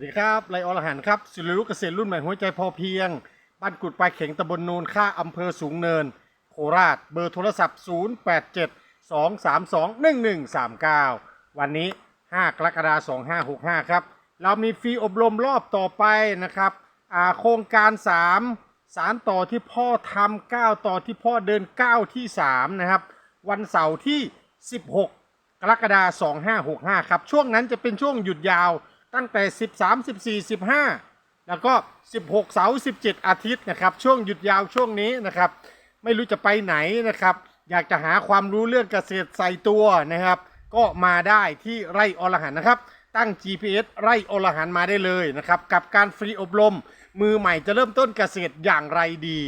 วัสดีครับไรอรหันครับสิริรุกเกษตรรุ่นใหม่หัวใจพอเพียง บ้านกุดปลายเข็งตำบลนูนค่าอำเภอสูงเนิน โคราช เบอร์โทรศัพท์ 087 232 1139 วันนี้ 5 กรกฎาคม2565 ครับ เรามีฟรีอบรมรอบต่อไปนะครับโครงการ 3 สารต่อที่พ่อทำ9ต่อที่พ่อเดิน 9 ที่ 3 นะครับ วันเสาร์ที่ 16 กรกฎาคม2565 ครับ ช่วงนั้นจะเป็นช่วงหยุดยาว ตั้งแต่ 13 14 15 แล้วก็ 16 เสาร์17 อาทิตย์นะครับ ช่วงหยุดยาวช่วงนี้นะครับ ไม่รู้จะไปไหนนะครับ อยากจะหาความรู้เรื่องเกษตรใส่ตัวนะครับ ก็มาได้ที่ไร่อรหันนะครับ ตั้ง GPS ไร่อรหันมาได้เลยนะครับ กับการฟรีอบรม มือใหม่จะเริ่มต้นเกษตรอย่างไรดี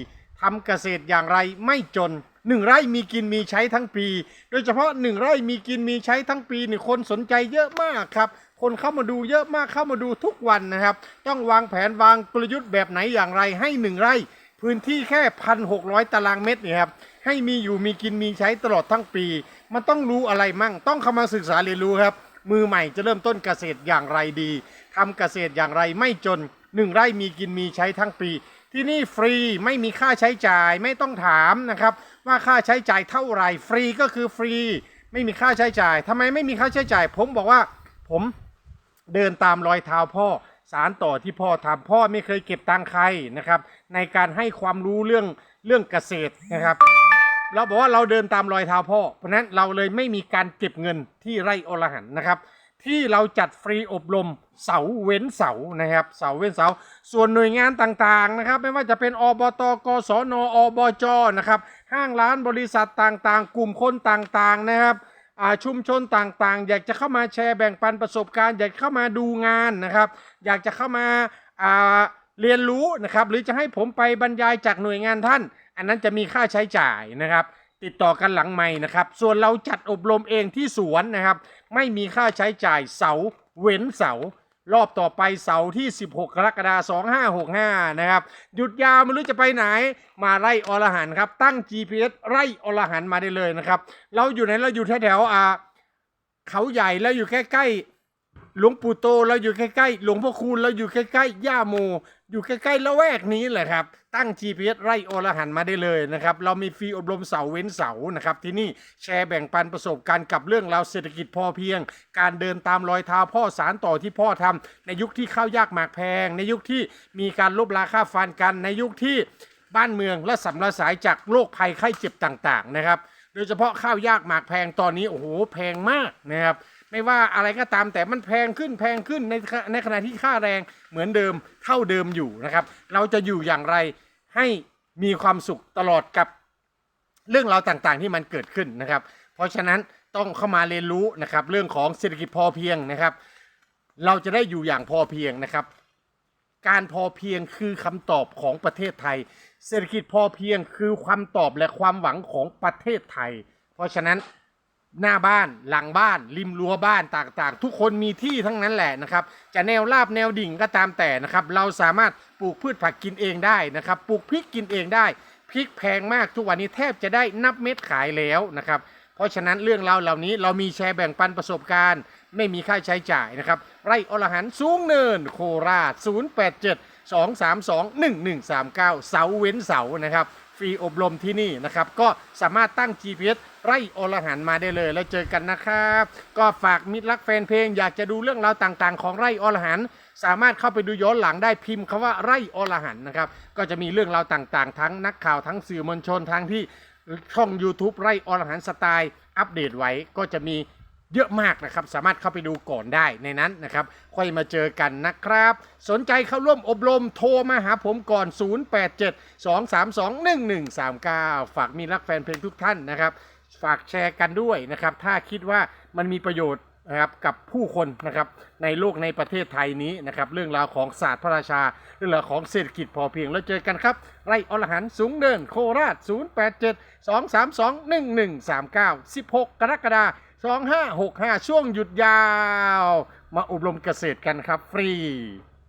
ทำเกษตรอย่างไรไม่จนหนึ่งไร่มีกินมีใช้ทั้งปี โดยเฉพาะหนึ่งไร่มีกินมีใช้ทั้งปีนี่คนสนใจเยอะมากครับ คนเข้ามาดูเยอะมากเข้ามาดูทุกวันนะครับ ต้องวางแผนวางกลยุทธ์แบบไหนอย่างไรให้หนึ่งไร่พื้นที่แค่พันหกร้อยตารางเมตรเนี่ยครับให้มีอยู่มีกินมีใช้ตลอดทั้งปี มันต้องรู้อะไรมั่ง ต้องเข้ามาศึกษาเรียนรู้ครับ มือใหม่จะเริ่มต้นเกษตรอย่างไรดีทำเกษตรอย่างไรไม่จนหนึ่งไร่มีกินมีใช้ทั้งปี ที่นี่ฟรีไม่มีค่าใช้จ่ายไม่ต้องถามนะครับว่าค่าใช้จ่ายเท่าไหร่ฟรีก็คือฟรี ไม่มีค่าใช้จ่ายทำไมไม่มีค่าใช้จ่าย ผมบอกว่าผม เดินตามรอยเท้าพ่อสารต่อที่พ่อทำพ่อไม่เคยเก็บตังใครนะครับ ในการให้ความรู้เรื่องเรื่องเกษตรนะครับ เราบอกว่าเราเดินตามรอยเท้าพ่อ เพราะนั้นเราเลยไม่มีการเก็บเงินที่ไร่อรหันนะครับ ที่เราจัดฟรีอบรมเสาเว้นเสานะครับ เสาเว้นเสา ส่วนหน่วยงานต่างๆนะครับ ไม่ว่าจะเป็นอบตกสนอบจนะครับ ห้างร้านบริษัทต่างๆ กลุ่มคนต่างๆนะครับ ชุมชนต่างๆ อยากจะเข้ามาแชร์แบ่งปันประสบการณ์ อยากเข้ามาดูงานนะครับ อยากจะเข้ามาอาเรียนรู้นะครับ หรือจะให้ผมไปบรรยายจากหน่วยงานท่าน อันนั้นจะมีค่าใช้จ่ายนะครับ ติดต่อกันหลังใหม่นะครับ ส่วนเราจัดอบรมเองที่สวนนะครับ ไม่มีค่าใช้จ่ายเสาเว้นเสา รอบต่อไปเสาร์ที่ 16 กรกฎาคม2565 นะครับ หยุดยาวไม่รู้จะไปไหน มาไร่อรหันครับ ตั้ง GPS ไร่อรหันมาได้เลยนะครับ เราอยู่ไหน เราอยู่แถวๆอ่าเขาใหญ่แล้วอยู่ใกล้ๆ หลวงปู่โตเราอยู่ใกล้ๆ หลวงพ่อคูณเราอยู่ใกล้ๆ ย่าโม อยู่ใกล้ๆละแวกนี้แหละครับ ตั้ง GPS ไร่อรหันมาได้เลยนะครับ เรามีฟรีอบรมเสาเว้นเสานะครับ ที่นี่แชร์แบ่งปันประสบการณ์กับเรื่องราวเศรษฐกิจพอเพียง การเดินตามรอยเท้าพ่อสารต่อที่พ่อทำในยุคที่ข้าวยากหมากแพง ในยุคที่มีการลบราค่าฟันกันในยุคที่บ้านเมืองและสำระสายจากโรคภัยไข้เจ็บต่างๆนะครับ โดยเฉพาะข้าวยากหมากแพงตอนนี้โอ้โหแพงมากนะครับ ไม่ว่าอะไรก็ตามแต่มันแพงขึ้นแพงขึ้นในในขณะที่ค่าแรงเหมือนเดิมเท่าเดิมอยู่นะครับ เราจะอยู่อย่างไรให้มีความสุขตลอดกับเรื่องราวต่างๆ ที่มันเกิดขึ้นนะครับ เพราะฉะนั้นต้องเข้ามาเรียนรู้นะครับเรื่องของเศรษฐกิจพอเพียงนะครับ เราจะได้อยู่อย่างพอเพียงนะครับ การพอเพียงคือคำตอบของประเทศไทย เศรษฐกิจพอเพียงคือความตอบและความหวังของประเทศไทย เพราะฉะนั้น หน้าบ้านหลังบ้าน ริมรั้วบ้านต่างๆ ทุกคนมีที่ทั้งนั้นแหละนะครับ จะแนวราบแนวดิ่งก็ตามแต่นะครับ เราสามารถปลูกพืชผักกินเองได้นะครับ ปลูกพริกกินเองได้พริกแพงมากทุกวันนี้แทบจะได้นับเม็ดขายแล้วนะครับ เพราะฉะนั้นเรื่องราวเหล่านี้เรามีแชร์แบ่งปันประสบการณ์ ไม่มีค่าใช้จ่ายนะครับ ไร่อรหันสูงเนิน โคราช 087 232 1139 เสาเว้นเสานะครับ ฟรีอบรมที่นี่นะครับ ก็สามารถตั้ง GPS ไร่อรหันมาได้เลย แล้วเจอกันนะครับ ก็ฝากมิตรรักแฟนเพลง อยากจะดูเรื่องราวต่างๆ ของไร่อรหันสามารถเข้าไปดูย้อนหลังได้พิมพ์คำว่าไร่อรหันนะครับ ก็จะมีเรื่องราวต่างๆ ทั้งนักข่าวทั้งสื่อมวลชนทั้งที่ช่อง YouTube ไร่อรหันสไตล์ อัปเดตไว้ก็จะมี เยอะมากนะครับ สามารถเข้าไปดูก่อนได้ในนั้นนะครับ ค่อยมาเจอกันนะครับ สนใจเข้าร่วมอบรมโทรมาหาผมก่อน 087 232 1139 ฝากมีรักแฟนเพลงทุกท่านนะครับ ฝากแชร์กันด้วยนะครับ ถ้าคิดว่ามันมีประโยชน์นะครับกับผู้คนนะครับในโลกในประเทศไทยนี้นะครับเรื่องราวของศาสตร์พระราชา เรื่องราวของเศรษฐกิจพอเพียงแล้วเจอกันครับ ไร่อรหันสูงเดินโคราช 087 232 1139 16 กรกฎาคม 2565 ช่วงหยุดยาว มาอบรมเกษตรกันครับฟรี